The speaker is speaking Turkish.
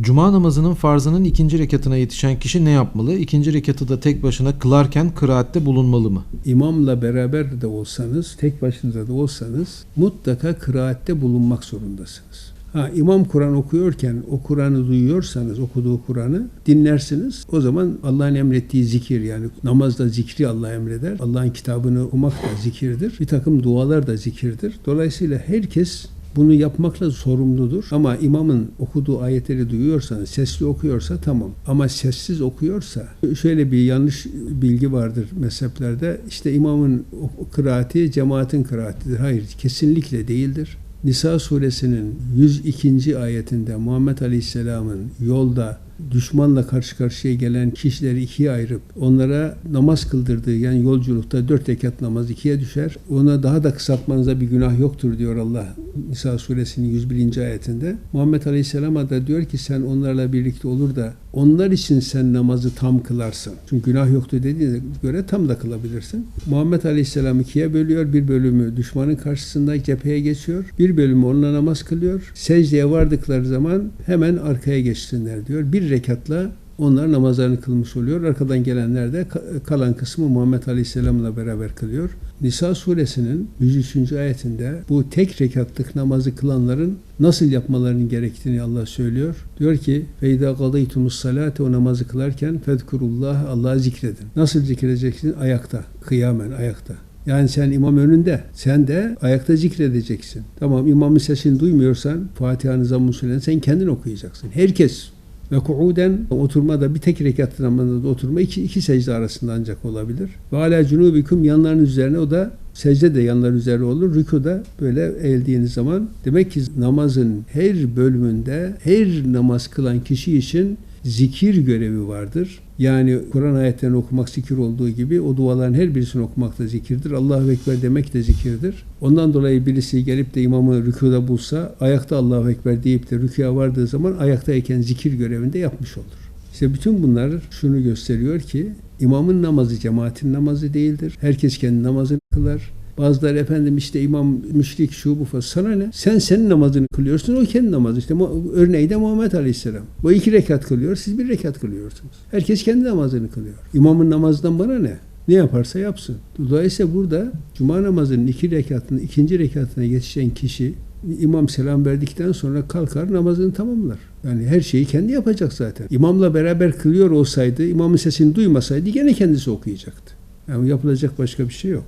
Cuma namazının farzının ikinci rekatına yetişen kişi ne yapmalı? İkinci rekatı da tek başına kılarken kıraatte bulunmalı mı? İmamla beraber de olsanız, tek başınıza da olsanız mutlaka kıraatte bulunmak zorundasınız. Ha, imam Kur'an okuyorken o Kur'an'ı duyuyorsanız, okuduğu Kur'an'ı dinlersiniz. O zaman Allah'ın emrettiği zikir yani namazda zikri Allah emreder. Allah'ın kitabını okumak da zikirdir. Bir takım dualar da zikirdir. Dolayısıyla herkes bunu yapmakla sorumludur. Ama imamın okuduğu ayetleri duyuyorsanız, sesli okuyorsa tamam. Ama sessiz okuyorsa, şöyle bir yanlış bilgi vardır mezheplerde. İşte imamın kıraati cemaatin kıraatidir. Hayır, kesinlikle değildir. Nisa suresinin 102. ayetinde Muhammed Aleyhisselam'ın yolda düşmanla karşı karşıya gelen kişileri ikiye ayırıp onlara namaz kıldırdığı yani yolculukta dört rekat namaz ikiye düşer. Ona daha da kısaltmanıza bir günah yoktur diyor Allah Nisa suresinin 101. ayetinde. Muhammed Aleyhisselam'a da diyor ki sen onlarla birlikte olur da onlar için sen namazı tam kılarsın. Çünkü günah yoktu dediğine göre tam da kılabilirsin. Muhammed Aleyhisselam ikiye bölüyor. Bir bölümü düşmanın karşısında cepheye geçiyor. Bir bölümü onunla namaz kılıyor. Secdeye vardıkları zaman hemen arkaya geçsinler diyor. Bir rekatla onlar namazlarını kılmış oluyor. Arkadan gelenler de ka- kalan kısmı Muhammed Aleyhisselam'la beraber kılıyor. Nisa suresinin 103. ayetinde bu tek rekatlık namazı kılanların nasıl yapmalarının gerektiğini Allah söylüyor. Diyor ki فَاِذَا قَضَيْتُمُ الصَّلَاةِ O namazı kılarken فَذْكُرُ Allah'ı zikredin. Nasıl zikredeceksin? Ayakta, kıyamen ayakta. Yani sen imam önünde, sen de ayakta zikredeceksin. Tamam imamın sesini duymuyorsan Fatiha'nı zammı söylen sen kendin okuyacaksın. Herkes ve kuuden oturmada bir tek rekat namazında oturma iki, iki secde arasında ancak olabilir. Ve ala cunubikum yanlarınız üzerine o da secde de yanların üzerine olur. Rüku da böyle eğildiğiniz zaman demek ki namazın her bölümünde her namaz kılan kişi için zikir görevi vardır. Yani Kur'an ayetlerini okumak zikir olduğu gibi o duaların her birisini okumak da zikirdir. Allahu Ekber demek de zikirdir. Ondan dolayı birisi gelip de imamı rükuda bulsa ayakta Allahu Ekber deyip de rüküya vardığı zaman ayaktayken zikir görevinde yapmış olur. İşte bütün bunlar şunu gösteriyor ki imamın namazı cemaatin namazı değildir. Herkes kendi namazını kılar. Bazıları efendim işte imam müşrik şu bu falan. Sana ne? Sen senin namazını kılıyorsun o kendi namazı. İşte örneği de Muhammed Aleyhisselam. O iki rekat kılıyor siz bir rekat kılıyorsunuz. Herkes kendi namazını kılıyor. İmamın namazından bana ne? Ne yaparsa yapsın. Dolayısıyla burada cuma namazının iki rekatının ikinci rekatına geçen kişi imam selam verdikten sonra kalkar namazını tamamlar. Yani her şeyi kendi yapacak zaten. İmamla beraber kılıyor olsaydı, imamın sesini duymasaydı gene kendisi okuyacaktı. Yani yapılacak başka bir şey yok.